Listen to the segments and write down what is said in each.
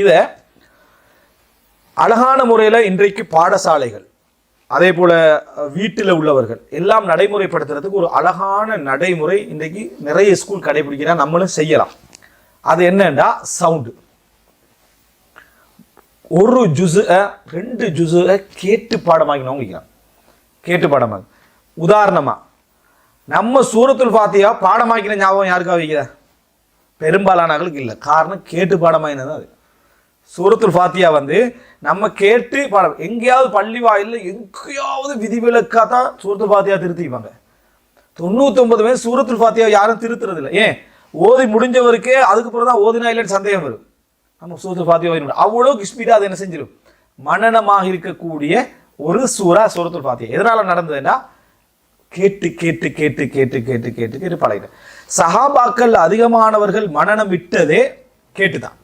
இதை அழகான முறையில் இன்றைக்கு பாடசாலைகள் அதே போல வீட்டில் உள்ளவர்கள் எல்லாம் நடைமுறைப்படுத்துறதுக்கு ஒரு அழகான நடைமுறை இன்றைக்கு நிறைய ஸ்கூல் கடைபிடிக்கிறா நம்மளும் செய்யலாம். அது என்னன்னா சவுண்டு. ஒரு ஜுஸு ரெண்டு ஜுஸு கேட்டு பாடமாக்கினவங்க வைக்கிறான் கேட்டு பாடமாக உதாரணமா நம்ம சூரத்துல் ஃபாத்தியா பாடமாக்கின ஞாபகம் யாருக்காக வைக்கிற? பெரும்பாலானவர்களுக்கு இல்லை. காரணம் கேட்டு பாடமாயினது அது. சூரத்துல் ஃபாத்தியா வந்து நம்ம கேட்டு பாடம் எங்கேயாவது பள்ளி வாயில் எங்கேயாவது விதிவிலக்காக தான் சூரத்துல் ஃபாத்தியா திருத்திப்பாங்க. தொண்ணூத்தொன்பது பேர் சூரத்துல் ஃபாத்தியா யாரும் திருத்துறது இல்லை ஏன்? ஓதி முடிஞ்சவருக்கே அதுக்கு பிறகு தான் ஓதினா இல்லைன்னு சந்தேகம் வரும். நம்ம சூரத்துல் ஃபாத்தியா ஓதி அவ்வளோ ஸ்பீடாக அது என்ன செஞ்சிடும்? மனநமாக இருக்கக்கூடிய ஒரு சூறா சூரத்துல் ஃபாத்தியா எதனால நடந்ததுன்னா கேட்டு கேட்டு கேட்டு கேட்டு கேட்டு கேட்டு கேட்டு பழகிட்டேன். சஹாபாக்கள் அதிகமானவர்கள் மனநம் விட்டதே கேட்டுதான்.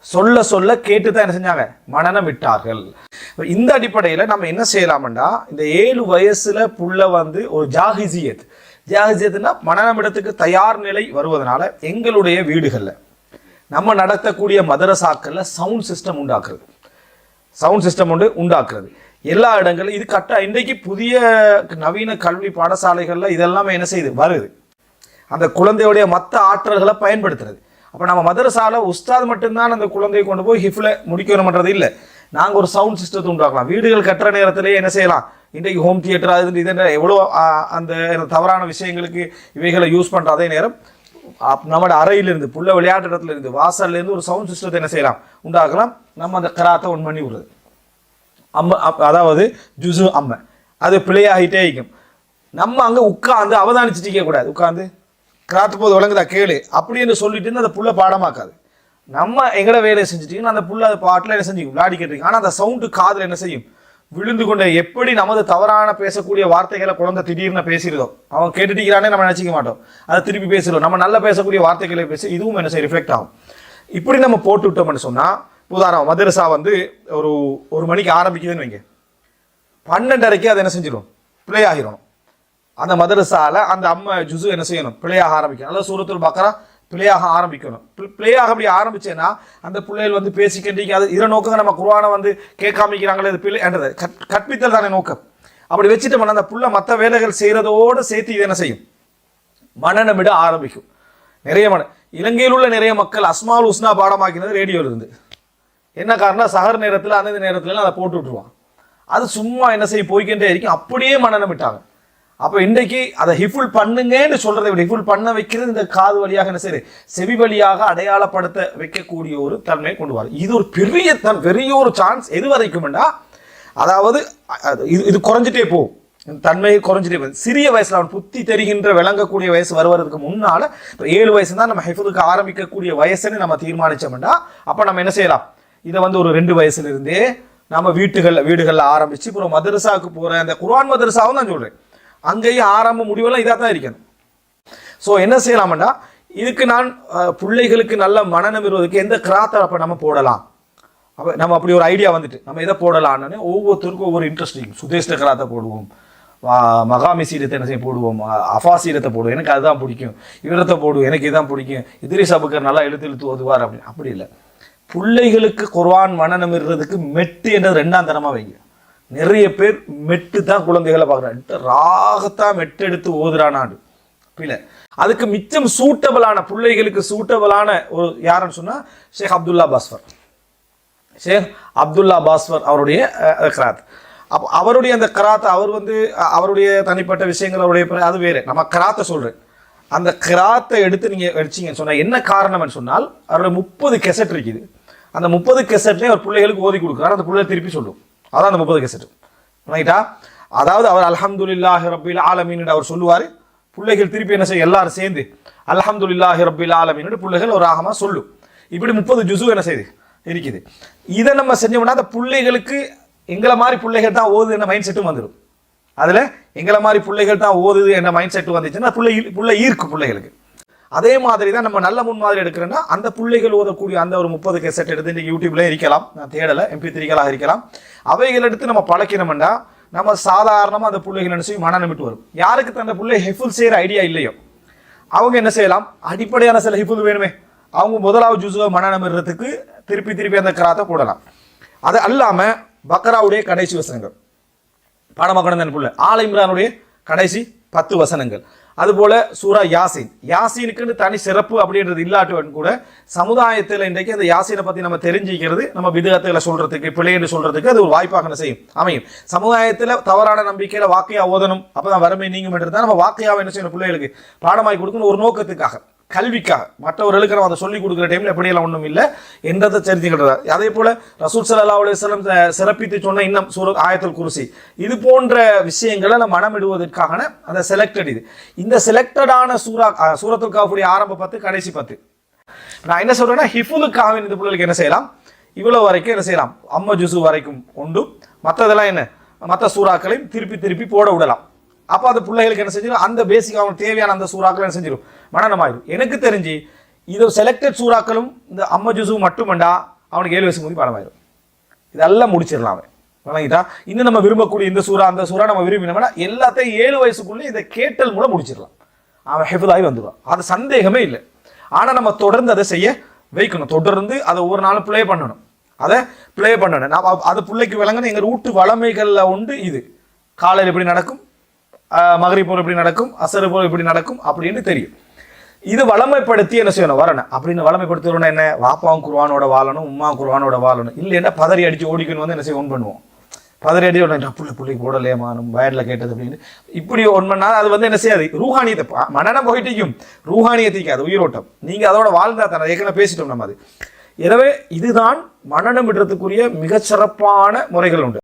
சொல்ல சொல்ல கேட்டு தான் என்ன செஞ்சாங்க? மனநம் விட்டார்கள் இந்த அடிப்படையில் நம்ம என்ன செய்யலாம்னா இந்த ஏழு வயசுல புள்ள வந்து ஒரு ஜாகிசியத். ஜாகிசியத்னா மனநம் இடத்துக்கு தயார் நிலை வருவதனால எங்களுடைய வீடுகளில் நம்ம நடத்தக்கூடிய மதரசாக்கள்ல சவுண்ட் சிஸ்டம் உண்டாக்குறது. சவுண்ட் சிஸ்டம் உண்டு உண்டாக்குறது. எல்லா இடங்களும் இது கட்ட இன்றைக்கு புதிய நவீன கல்வி பாடசாலைகளில் இதெல்லாமே என்ன செய்யுது? வருது. அந்த குழந்தையுடைய மற்ற ஆற்றல்களை பயன்படுத்துறது. அப்போ நம்ம மதரசாவில் உஸ்தாத் மட்டும்தான் அந்த குழந்தையை கொண்டு போய் ஹிஃப்ல முடிக்கணும்ன்றது இல்லை. நாங்கள் ஒரு சவுண்ட் சிஸ்டத்தை உண்டாக்கலாம். வீடுகள் கட்டுற நேரத்திலேயே என்ன செய்யலாம்? இன்றைக்கு ஹோம் தியேட்டர் அது இது எவ்வளோ அந்த தவறான விஷயங்களுக்கு இவைகளை யூஸ் பண்ணுற அதே நேரம் அப்- நம்மளோட அறையிலிருந்து புள்ள விளையாட்டு இடத்துல இருந்து வாசல்ல இருந்து ஒரு சவுண்ட் சிஸ்டத்தை என்ன செய்யலாம்? உண்டாக்கலாம். நம்ம அந்த கராத்தை ஒன் பண்ணி விடுறது. அம்ம அப்- அதாவது ஜுசு அம்மை. அது பிழையாகிட்டே இருக்கும். நம்ம அங்கே உட்காந்து அவதானிச்சுட்டு கூடாது. உட்காந்து கிராத்து போது வழங்குதா? கேளு. அப்படின்னு சொல்லிட்டு அந்த புள்ள பாடமாக்காது. நம்ம எங்கட வேலையை செஞ்சுட்டீங்கன்னா அந்த புள்ள அது பாட்டில் என்ன செஞ்சு விளையாடிக்கிட்டு இருக்கு ஆனால் அந்த சவுண்டு காதில் என்ன செய்யும்? விழுந்து கொண்டே எப்படி நமது தவறான பேசக்கூடிய வார்த்தைகளை குழந்தை திடீர்னு பேசிடுதோ? அவன் கேட்டுட்டிக்கிறானே நம்ம நினச்சிக்க மாட்டோம். அதை திருப்பி பேசிடுவோம். நம்ம நல்லா பேசக்கூடிய வார்த்தைகளை பேசி இதுவும் என்ன செய்யும்? ரிஃப்ளெக்ட் ஆகும். இப்படி நம்ம போட்டு விட்டோம்னு சொன்னால் உதாரணம் மதரசா வந்து ஒரு ஒரு மணிக்கு ஆரம்பிக்குதுன்னு வைங்க. பன்னெண்டரைக்கு அதை என்ன செஞ்சிடும் பிளே ஆகிரும். அந்த மதரசால அந்த அம்மா ஜுசு என்ன செய்யணும்? பிள்ளையாக ஆரம்பிக்கணும். அதாவது சூரத்துல் பக்கரா பிள்ளையாக ஆரம்பிக்கணும். பிள்ளையாக அப்படி ஆரம்பிச்சேன்னா அந்த பிள்ளைகள் வந்து பேசிக்கின்றீங்க அது இதை நோக்கங்க நம்ம குருவானை வந்து கேட்காமிக்கிறாங்களே அது பிள்ளை என்றது. கற்- கற்பித்தல் தானே நோக்கம். அப்படி வச்சுட்டு அந்த புள்ள மற்ற வேலைகள் செய்கிறதோடு சேர்த்து இது என்ன செய்யும்? மனநமிட ஆரம்பிக்கும். நிறைய மன இலங்கையில் உள்ள நிறைய மக்கள் அஸ்மால் உஸ்னா பாடமாக்கினது ரேடியோ இருந்து. என்ன காரணம் சகர் நேரத்தில் அந்தந்த நேரத்துல அதை போட்டு விட்டுருவான். அது சும்மா என்ன செய்ய போய்கின்றே இருக்கும். அப்படியே மனநமிட்டாங்க. அப்போ இன்றைக்கு அதை ஹிஃபுல் பண்ணுங்கன்னு சொல்றதை விட ஹிஃபுல் பண்ண வைக்கிறது இந்த காது வழியாக என்ன செய்யுது செவி வழியாக அடையாளப்படுத்த வைக்கக்கூடிய ஒரு தன்மையை கொண்டு வரும் இது ஒரு பெரிய தன் பெரிய ஒரு சான்ஸ் எது வரைக்கும்னா அதாவது அது- இது இது குறைஞ்சிட்டே போகும். இந்த குறைஞ்சிட்டே போகுது. சிறிய வயசில் அவன் புத்தி தெரிகின்ற விளங்கக்கூடிய வயசு வருவதற்கு முன்னால் இப்போ ஏழு வயசு தான் நம்ம ஹெஃபுதுக்கு ஆரம்பிக்கக்கூடிய வயசுன்னு நம்ம தீர்மானிச்சோம்னா அப்போ நம்ம என்ன செய்யலாம்? இதை வந்து ஒரு ரெண்டு வயசுலேருந்தே நம்ம வீட்டுகளில் வீடுகளில் ஆரம்பித்து அப்புறம் மதரசாவுக்கு போகிற அந்த குர்ஆன் மதரசாவும் நான் சொல்கிறேன் அங்கேயும் ஆரம்ப முடிவெல்லாம் இதாக தான் இருக்கணும். ஸோ என்ன செய்யலாம்டா இதுக்கு நான் பிள்ளைகளுக்கு நல்ல மனநம் வருவதற்கு எந்த கிராத்தை அப்போ நம்ம போடலாம்? அப்போ நம்ம அப்படி ஒரு ஐடியா வந்துட்டு நம்ம எதை போடலாம்னு ஒவ்வொருத்தருக்கும் ஒவ்வொரு இன்ட்ரெஸ்டிங் சுதேஷ்ட கிராத்தை போடுவோம். வா- மகாமி சீரத்தை என்ன செய்ய போடுவோம். அஃபா சீரத்தை போடுவோம். எனக்கு அதுதான் பிடிக்கும். இவரத்தை போடுவோம். எனக்கு இதுதான் பிடிக்கும். இதிரி சபுக்கர் நல்லா எழுத்து இழுத்து ஓதுவார் அப்படி அப்படி இல்லை. பிள்ளைகளுக்கு குர்வான் மனநம் இருக்கிறதுக்கு மெட்டு என்றது ரெண்டாம் தரமாக வைங்க. நிறைய பேர் மெட்டு தான் குழந்தைகளை பார்க்குறாங்க. ராகத்தான் மெட்டு எடுத்து ஓதுறானாடு இல்ல. அதுக்கு மிச்சம் சூட்டபிளான பிள்ளைகளுக்கு சூட்டபிளான ஒரு யாருன்னு சொன்னால் ஷேக் அப்துல்லா பாஸ்வர். ஷேக் அப்துல்லா பாஸ்வர் அவருடைய கிராத். அப்போ அவருடைய அந்த கிராத் அவர் வந்து அவருடைய தனிப்பட்ட விஷயங்கள் அவருடைய அது வேறு. நம்ம கிராத்தை சொல்கிறேன் அந்த கிராத்தை எடுத்து நீங்கள் வச்சீங்கன்னு சொன்னால் என்ன காரணம்னு சொன்னால் அவருடைய முப்பது கெசட் இருக்குது. அந்த முப்பது கெசட்லேயே அவர் பிள்ளைகளுக்கு ஓதி கொடுக்குறாரு. அந்த பிள்ளை திருப்பி சொல்லும். அதான் அந்த முப்பது கெசட் ரைட்டா அதாவது அவர் அல்ஹம்துலில்லாஹி ரபில் ஆலமீன் அவர் சொல்லுவார். பிள்ளைகள் திருப்பி என்ன செய்யும்? எல்லாரும் சேர்ந்து அல்ஹம்துலில்லாஹி ரபில் ஆலமீன் பிள்ளைகள் ஒரு ஆகமாக சொல்லும். இப்படி முப்பது ஜுசு என்ன செய்யுது? இருக்குது. இதை நம்ம செஞ்சோம்னா அந்த பிள்ளைகளுக்கு எங்களை மாதிரி பிள்ளைகள் தான் ஓதுது என்ன மைண்ட் செட்டும் வந்துடும் அதில் எங்களை மாதிரி பிள்ளைகள் தான் ஓதுது என்ற மைண்ட் செட் வந்துச்சுன்னா பிள்ளை ஈ- பிள்ளை ஈர்க்கும் பிள்ளைகளுக்கு. அதே மாதிரி தான் நம்ம நல்ல முன்மாதிரி எடுக்கிறோன்னா அந்த பிள்ளைகள் ஓதக்கூடிய அந்த ஒரு முப்பது கேசட் எடுத்து இன்றைக்கி யூடியூப்ல இருக்கலாம். நான் தேடலை எம்பி திரிகளாக இருக்கலாம். அவைகள் எடுத்து நம்ம பழக்கினோம்னா நம்ம சாதாரணமாக அந்த பிள்ளைகள் நினச்சி மன நிமிட்டு வரும். யாருக்கு தந்த பிள்ளை? ஹெஃபுல் செய்கிற ஐடியா இல்லையோ. அவங்க என்ன செய்யலாம்? அடிப்படையான சில ஹிஃபுல் வேணுமே. அவங்க முதலாவது ஜூஸுவை மனநமிடுறதுக்கு திருப்பி திருப்பி அந்த கிராத்தை போடலாம். அது அல்லாமல் பக்ராவுடைய கடைசி வசனங்கள். பாடமாக்கணும் பிள்ளை. ஆல இம்ரானுடைய கடைசி பத்து வசனங்கள். அதுபோல சூரா யாசின். யாசினுக்குன்னு தனி சிறப்பு அப்படின்றது இல்லாட்டுவன் கூட சமுதாயத்தில் இன்றைக்கு அந்த யாசினை பற்றி நம்ம தெரிஞ்சுக்கிறது நம்ம விதகத்தில் சொல்கிறதுக்கு பிள்ளைன்னு சொல்கிறதுக்கு அது ஒரு வாய்ப்பாக செய்யும்? அமையும். சமுதாயத்தில் தவறான நம்பிக்கையில் வாக்கையா ஓதணும் அப்பதான் வறுமை நீங்கும் என்று தான் நம்ம வாக்கையாவை என்ன செய்யணும்? பிள்ளைகளுக்கு பாடமாக்கி கொடுக்கணும் ஒரு நோக்கத்துக்காக. கல்விக்காக மற்றவர்களுக்கு நம்ம அதை சொல்லிக் கொடுக்குற டைமில் எப்படியெல்லாம் ஒன்றும் இல்லை. என்றதை தெரிஞ்சுக்கிறது அதே போல் ரசூல் சல்லா அலுவலம் சிறப்பித்து சொன்ன இன்னும் சூர ஆயத்தில் குருசி. இது போன்ற விஷயங்களை நம்ம மனமிடுவதற்கான அந்த செலக்டட் இது. இந்த செலக்டடான சூரா அஹ், சூரத்துல் காஃபுடைய ஆரம்ப பத்து கடைசி பத்து. நான் என்ன சொல்றேன்னா ஹிஃபுலுக்காவின் இந்த பிள்ளைகளுக்கு என்ன செய்யலாம்? இவ்வளோ வரைக்கும் என்ன செய்யலாம்? அம்ம ஜூசு வரைக்கும் உண்டு. மற்றதெல்லாம் என்ன? மற்ற சூறாக்களையும் திருப்பி திருப்பி போட விடலாம். அப்போ அந்த பிள்ளைகளுக்கு என்ன செஞ்சிடும் அந்த பேசிக் அவங்களுக்கு தேவையான அந்த சூறாக்கள் என்ன செஞ்சிடும் மனநமாயிடும் எனக்கு தெரிஞ்சு இது செலக்டட் சூறாக்களும் இந்த அம்ம ஜூஸும் மட்டுமண்டா அவனுக்கு ஏழு வயசு முதி பணமாயிடும் இதெல்லாம் முடிச்சிடலாம் அவன். வணங்கிட்டா இன்னும் நம்ம விரும்பக்கூடிய இந்த சூறா அந்த சூறா நம்ம விரும்பினோம்னா எல்லாத்தையும் ஏழு வயசுக்குள்ளே இதை கேட்டல் மூலம் முடிச்சிடலாம். அவன் ஹெஃபுதாகி வந்துடுவான். அது சந்தேகமே இல்லை. ஆனால் நம்ம தொடர்ந்து அதை செய்ய வைக்கணும். தொடர்ந்து அதை ஒவ்வொரு நாளும் ப்ளே பண்ணணும். அதை ப்ளே பண்ணணும். நான் அது பிள்ளைக்கு விளங்கணும் எங்கள் வீட்டு வளமைகளில் உண்டு இது. காலையில் எப்படி நடக்கும்? மகரி போல் எப்படி நடக்கும்? அசரு போல் எப்படி நடக்கும்? அப்படின்னு தெரியும். இது வளமைப்படுத்தி என்ன செய்யணும்? வரணும். அப்படின்னு வளமைப்படுத்துறோம்னா என்ன? வாப்பாவும் குருவானோட வாழணும் உமா குருவானோட வாழணும். இல்லைன்னா பதறி அடித்து ஓடிக்கணும் வந்து என்ன செய்ய ஒன் பண்ணுவோம். பதறி அடி உடனே புள்ளி புள்ளி கூடலேமானும் வயரில் கேட்டது அப்படின்னு. இப்படி ஒன் பண்ணா அது வந்து என்ன செய்யாது? ரூஹானியத்தை மனநம் போயிட்டிக்கும் ரூஹானியத்தைக்கு அது உயிரோட்டம். நீங்கள் அதோட வாழ்ந்தா தானே ஏற்கனவே பேசிட்டோம் நம்ம அது. எனவே இதுதான் மனநம் விடுறதுக்குரிய மிகச்சிறப்பான முறைகள் உண்டு.